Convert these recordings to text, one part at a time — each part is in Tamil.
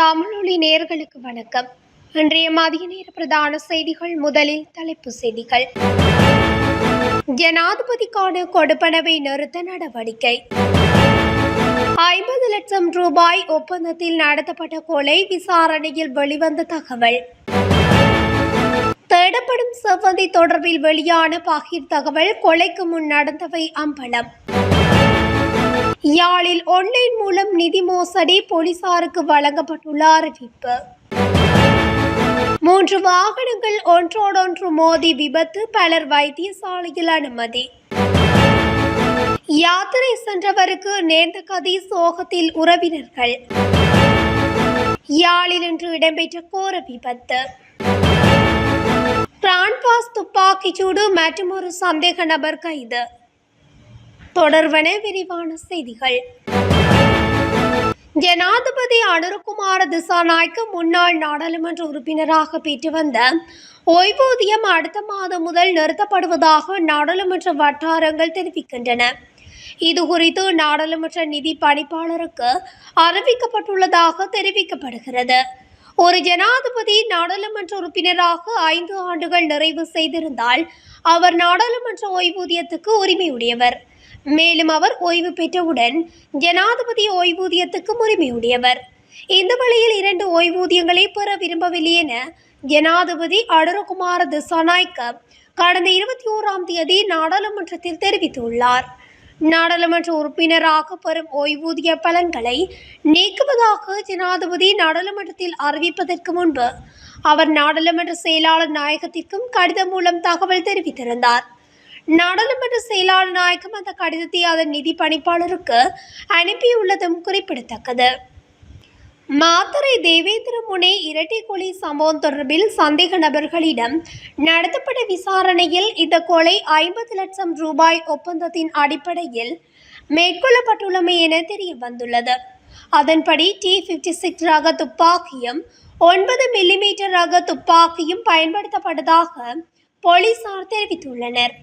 தமிழொலி நேர்களுக்கு வணக்கம். இன்றைய மதிய நேர பிரதான செய்திகள் முதலில் தலைப்பு செய்திகள். ஜனாதிபதிக்கான கொடுப்பனவை நிறுத்த நடவடிக்கை. ஐம்பது லட்சம் ரூபாய் ஒப்பந்தத்தில் நடத்தப்பட்ட கொலை விசாரணையில் வெளிவந்த தகவல். தேடப்படும் செவ்வந்தி தொடர்பில் வெளியான பகிர் தகவல் கொலைக்கு முன் நடந்தவை அம்பலம். யாழில் ஒன்லைன் மூலம் நிதி மோசடி போலீசாருக்கு வழங்கப்பட்டுள்ள அறிவிப்பு மூன்று வாகனங்கள் ஒன்றோடொன்று மோதி விபத்து பலர் வைத்தியசாலையில் அனுமதி. யாத்திரை சென்றவருக்கு நேர்ந்த கதை சோகத்தில் உறவினர்கள். யாழில் இன்று இடம்பெற்ற கோர விபத்து. பிரான்பாஸ் துப்பாக்கிச்சூடு மற்றும் ஒரு சந்தேக நபர் கைது. தொடர்வன விரிவான செய்திகள். ஜனாதிபதி அனுருகுமார திசாநாய்க்கு முன்னாள் நாடாளுமன்ற உறுப்பினராக பெற்று வந்த ஓய்வூதியம் அடுத்த மாதம் முதல் நிறுத்தப்படுவதாக நாடாளுமன்ற வட்டாரங்கள் தெரிவிக்கின்றன. இது குறித்து நாடாளுமன்ற நிதி பணிப்பாளருக்கு அறிவிக்கப்பட்டுள்ளதாக தெரிவிக்கப்படுகிறது. ஒரு ஜனாதிபதி நாடாளுமன்ற உறுப்பினராக ஐந்து ஆண்டுகள் நிறைவு செய்திருந்தால் அவர் நாடாளுமன்ற ஓய்வூதியத்துக்கு உரிமையுடையவர். மேலும் அவர் ஓய்வு பெற்றவுடன் ஜனாதிபதி ஓய்வூதியத்துக்கும் உரிமையுடையவர் இந்த வழியில் இரண்டு ஓய்வூதியங்களை பெற விரும்பவில்லை என ஜனாதிபதி அடரகுமார திசாநாய்க்க கடந்த இருபத்தி ஓராம் தேதி நாடாளுமன்றத்தில் தெரிவித்துள்ளார். நாடாளுமன்ற உறுப்பினராக பெறும் ஓய்வூதிய பலன்களை நீக்குவதாக ஜனாதிபதி நாடாளுமன்றத்தில் அறிவிப்பதற்கு முன்பு அவர் நாடாளுமன்ற செயலாளர் நாயகத்திற்கும் கடிதம் மூலம் தகவல் தெரிவித்திருந்தார். நாடாளுமன்ற செயலாளர் நாயகம் அந்த கடிதத்தை அதன் நிதி பணிப்பாளருக்கு அனுப்பியுள்ளதும் குறிப்பிடத்தக்கது. மாத்தரை தேவேந்திர முனை இரட்டை கொலை சம்பவம் தொடர்பில் சந்தேக நபர்களிடம் நடத்தப்பட்ட விசாரணையில் இந்த கொலை ஐம்பது லட்சம் ரூபாய் ஒப்பந்தத்தின் அடிப்படையில் மேற்கொள்ளப்பட்டுள்ளமை என தெரிய வந்துள்ளது. அதன்படி டி ஃபிஃப்டி சிக்ஸ் ரக துப்பாக்கியும் ஒன்பது மில்லிமீட்டர் ரக துப்பாக்கியும் பயன்படுத்தப்பட்டதாக போலீசார் தெரிவித்துள்ளனர்.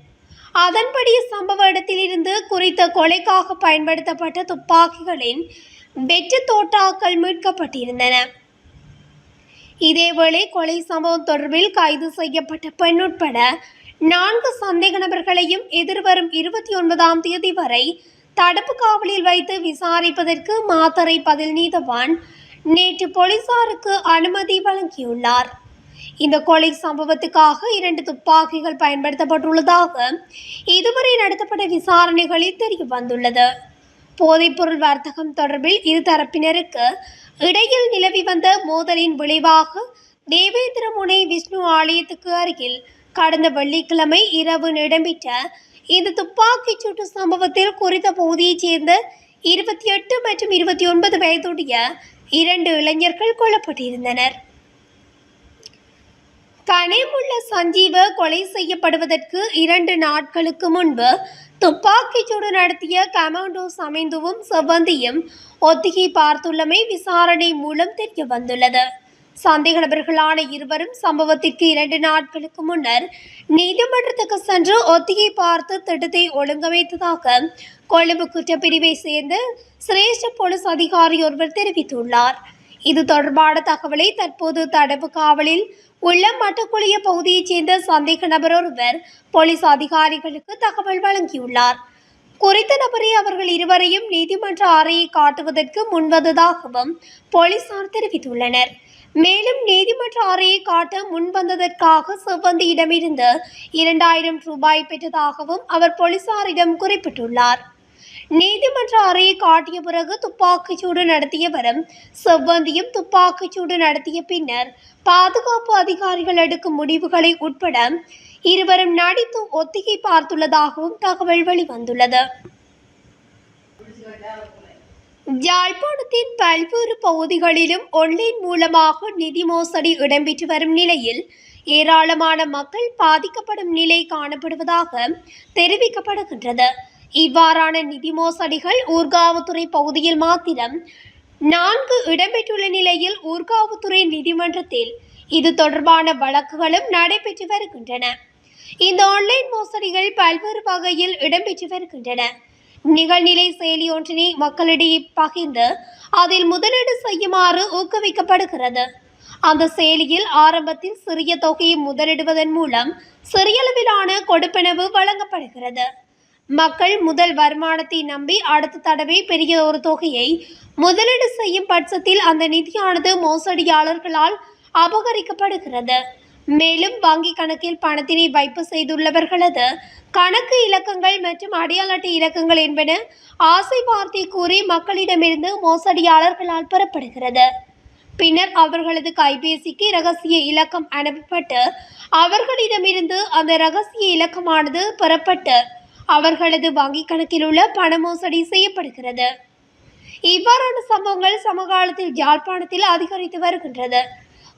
அதன்படி சம்பவ இடத்திலிருந்து குறித்த கொலைக்காக பயன்படுத்தப்பட்ட துப்பாக்கிகளின் வெற்று தோட்டாக்கள் மீட்கப்பட்டிருந்தன. இதேவேளை கொலை சம்பவம் தொடர்பில் கைது செய்யப்பட்ட பெண் உட்பட நான்கு சந்தேக நபர்களையும் எதிர்வரும் இருபத்தி ஒன்பதாம் தேதி வரை தடுப்பு காவலில் வைத்து விசாரிப்பதற்கு மாத்தறை பதில் நீதவான் நேற்று போலீசாருக்கு அனுமதி வழங்கியுள்ளார். இந்த கொலை சம்பவத்துக்காக இரண்டு துப்பாக்கிகள் பயன்படுத்தப்பட்டுள்ளதாக இதுவரை நடத்தப்பட்ட விசாரணைகளில் தெரிய வந்துள்ளது. போதைப்பொருள் வர்த்தகம் தொடர்பில் இரு தரப்பினருக்கு இடையில் நிலவி வந்த மோதலின் விளைவாக தேவேந்திரமுனை விஷ்ணு ஆலயத்துக்கு அருகில் கடந்த வெள்ளிக்கிழமை இரவு இடம்பெற்ற இந்த துப்பாக்கிச் சூட்டு சம்பவத்தில் குறித்த பகுதியைச் சேர்ந்த இருபத்தி எட்டு மற்றும் இருபத்தி ஒன்பது வயதுடைய இரண்டு இளைஞர்கள் கொல்லப்பட்டிருந்தனர். கனேமுள்ள சஞ்சீவ கொலை செய்யப்படுவதற்கு இரண்டு நாட்களுக்கு முன்பு துப்பாக்கிச்சூடு நடத்திய கமாண்டோஸ் அமைந்துவும் செவ்வந்தியும் ஒத்திகை பார்த்துள்ளமை விசாரணை மூலம் தெரிய வந்துள்ளது. சந்தேக நபர்களான இருவரும் சம்பவத்திற்கு இரண்டு நாட்களுக்கு முன்னர் நீதிமன்றத்துக்கு சென்று ஒத்திகை பார்த்து திட்டத்தை ஒழுங்கமைத்ததாக கொழும்பு குற்றப்பிரிவை சேர்ந்த சிரேஷ்ட போலீஸ் அதிகாரி ஒருவர் தெரிவித்துள்ளார். இது தொடர்பான தகவலை தற்போது தடவு காவலில் உள்ள மட்டக்குழிய பகுதியைச் சேர்ந்த சந்தேக நபர் ஒருவர் போலீஸ் அதிகாரிகளுக்கு தகவல் வழங்கியுள்ளார். குறித்த நபரை அவர்கள் இருவரையும் நீதிமன்ற அறையை காட்டுவதற்கு முன்வந்ததாகவும் போலீசார் தெரிவித்துள்ளனர். மேலும் நீதிமன்ற அறையை காட்ட முன்வந்ததற்காக செவ்வந்தியிடமிருந்து இரண்டாயிரம் ரூபாய் பெற்றதாகவும் அவர் போலீசாரிடம் குறிப்பிட்டுள்ளார். நீதிமன்ற அறையை காட்டிய பிறகு துப்பாக்கிச்சூடு நடத்தியவரும் செவ்வந்தியும் துப்பாக்கிச்சூடு நடத்திய பின்னர் பாதுகாப்பு அதிகாரிகள் எடுக்கும் முடிவுகளை உட்பட இருவரும் நடித்து ஒத்திகை பார்த்துள்ளதாகவும் தகவல் வெளிவந்துள்ளது. யாழ்ப்பாணத்தின் பல்வேறு பகுதிகளிலும் ஒன்லைன் மூலமாக நிதி மோசடி இடம்பெற்று வரும் நிலையில் ஏராளமான மக்கள் பாதிக்கப்படும் நிலை காணப்படுவதாக தெரிவிக்கப்படுகின்றது. இவ்வாறான நிதி மோசடிகள் ஊர்காவுத்துறை பகுதியில் மாத்திரம். நான்கு இடம்பெற்றுள்ள நிலையில் ஊர்காவுத்துறை நீதிமன்றத்தில் இது தொடர்பான வழக்குகளும் நடைபெற்று வருகின்றன. இந்த ஆன்லைன் மோசடிகள் பல்வேறு வகையில் இடம்பெற்று வருகின்றன. நிகழ்நிலை செயலி ஒன்றினை மக்களிடையே பகிர்ந்து அதில் முதலீடு செய்யுமாறு ஊக்குவிக்கப்படுகிறது. அந்த செயலியில் ஆரம்பத்தில் சிறிய தொகையை முதலிடுவதன் மூலம் சிறியளவிலான கொடுப்பனவு வழங்கப்படுகிறது. மக்கள் முதல் வருமானத்தை நம்பி அடுத்த தடவை பெரிய ஒரு தொகையை முதலீடு செய்யும் பட்சத்தில் அந்த நிதியானது மோசடியாளர்களால் அபகரிக்கப்படுகிறது. மேலும் வங்கி கணக்கில் பணத்தினை வைப்பு செய்துள்ளவர்களது கணக்கு இலக்கங்கள் மற்றும் அடையாள அட்டை இலக்கங்கள் என்பன ஆசை வார்த்தை கூறி மக்களிடமிருந்து மோசடியாளர்களால் பெறப்படுகிறது. பின்னர் அவர்களது கைபேசிக்கு ரகசிய இலக்கம் அனுப்பப்பட்டு அவர்களிடமிருந்து அந்த ரகசிய இலக்கமானது பெறப்பட்டு அவர்களது வங்கிக் கணக்கில் உள்ள பண மோசடி செய்யப்படுகிறது. இவ்வாறான சம்பவங்கள் சமகாலத்தில் யாழ்ப்பாணத்தில் அதிகரித்து வருகின்றது.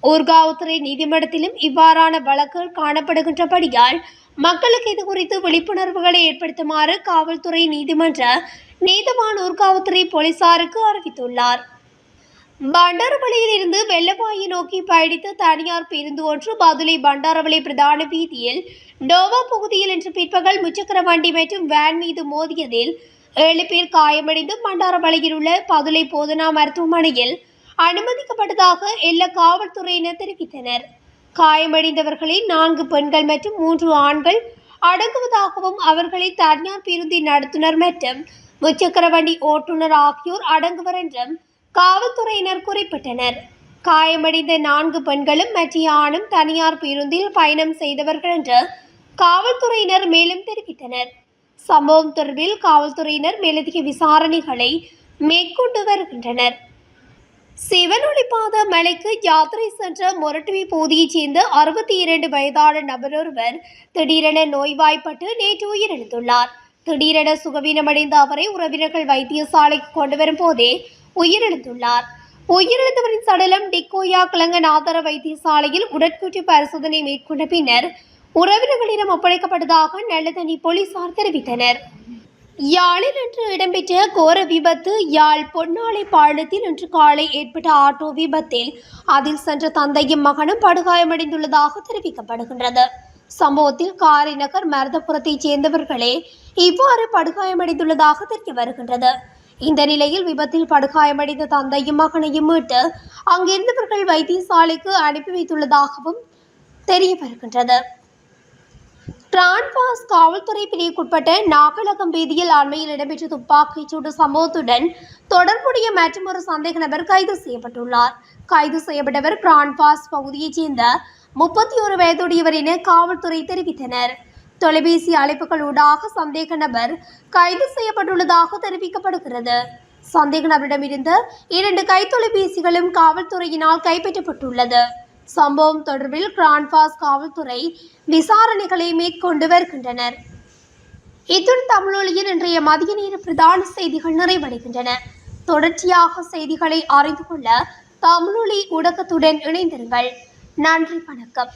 ஊர்காவத்துறை நீதிமன்றத்திலும் இவ்வாறான வழக்குகள் காணப்படுகின்றபடியால் மக்களுக்கு இது குறித்து விழிப்புணர்வுகளை ஏற்படுத்துமாறு காவல்துறை நீதிமன்ற நீதவான் ஊர்காவத்துறை போலீசாருக்கு அறிவித்துள்ளார். பண்டாரவளையில் இருந்து வெள்ளவாயை நோக்கி பயணித்த தனியார் பேருந்து ஒன்று பதுளை பண்டாரவளை பிரதான வீதியில் டோவா பகுதியில் இன்று பிற்பகல் முச்சக்கர வண்டி மற்றும் வேன் மீது மோதியதில் ஏழு பேர் காயமடைந்து பண்டாரவளையில் உள்ள பதுளை போதனா மருத்துவமனையில் அனுமதிக்கப்பட்டதாக எல்லா காவல்துறையினர் தெரிவித்தனர். காயமடைந்தவர்களில் நான்கு பெண்கள் மற்றும் மூன்று ஆண்கள் அடங்குவதாகவும் அவர்களை தனியார் பேருந்தின் நடத்துனர் மற்றும் முச்சக்கர வண்டி ஓட்டுநர் ஆகியோர் அடங்குவர் என்றும் காவல்துறையினர் குறிப்பிட்டனர். காயமடைந்த நான்கு பெண்களும் மற்ற ஆணும் தனியார் பேருந்தில் பயணம் செய்தவர்கள் என்று காவல்துறையினர் மேலும் தெரிவித்தனர். சம்பவம் தொடர்பில் காவல்துறையினர் மேலதிக விசாரணைகளை மேற்கொண்டு வருகின்றனர். சிவனொளிப்பாத மலைக்கு யாத்திரை சென்ற மொரட்டுவி பகுதியைச் சேர்ந்த அறுபத்தி இரண்டு வயதான நபர் ஒருவர் திடீரென நோய்வாய்ப்பட்டு நேற்று உயிரிழந்துள்ளார். திடீரென சுகவீனமடைந்த அவரை உறவினர்கள் வைத்தியசாலைக்கு கொண்டு வரும் போதே உயிரிழந்துள்ளார். உயிரிழந்தவரின் சடலம் டிக்கோயா கிழங்கன் ஆதார வைத்தியசாலையில் உடற்கூற்று பரிசோதனை மேற்கொண்ட பின்னர் உறவினர்களிடம் ஒப்படைக்கப்பட்டதாக நல்லதனி போலீசார் தெரிவித்தனர். யாழில் இன்று இடம்பெற்ற கோர விபத்து யாழ் பொன்னாலை பாலத்தில் இன்று காலை ஏற்பட்ட ஆட்டோ விபத்தில் அதில் சென்ற தந்தையும் மகனும் படுகாயமடைந்துள்ளதாக தெரிவிக்கப்படுகின்றது. சம்பவத்தில் காரைநகர் மருதபுரத்தைச் சேர்ந்தவர்களே இவ்வாறு படுகாயமடைந்துள்ளதாக தெரிய வருகின்றது. இந்த நிலையில் விபத்தில் படுகாயமடைந்த தந்தையும் மகனையும் மீட்டு அங்கிருந்தவர்கள் வைத்தியசாலைக்கு அனுப்பி வைத்துள்ளதாகவும் தெரிய வருகின்றது டிரான்பாஸ் காவல்துறை பிரிவுக்குட்பட்ட நாகலகம் வீதியில் அண்மையில் இடம்பெற்ற துப்பாக்கிச் சூடு சம்பவத்துடன் தொடர்புடைய மற்றொரு சந்தேக நபர் கைது செய்யப்பட்டுள்ளார். கைது செய்யப்பட்டவர் பிரான்பாஸ் பகுதியைச் சேர்ந்த முப்பத்தி ஒரு வயதுடையவர் என காவல்துறை தெரிவித்தனர். தொலைபேசி அழைப்புகள் ஊடாக சந்தேக நபர் கைது செய்யப்பட்டுள்ளதாக தெரிவிக்கப்படுகிறது. சந்தேக நபரிடமிருந்த இரண்டு கைத்தொலைபேசிகளும் காவல்துறையினால் கைப்பற்றப்பட்டுள்ளது. சம்பவம் தொடர்பில் கிரான்பாஸ் காவல்துறை விசாரணைகளை மேற்கொண்டு வருகின்றனர். இத்துடன் தமிழொலியின் இன்றைய மதிய நேர பிரதான செய்திகள் நிறைவடைகின்றன. தொடர்ச்சியாக செய்திகளை அறிந்து கொள்ள தமிழொலி ஊடகத்துடன் இணைந்திருங்கள். நன்றி வணக்கம்.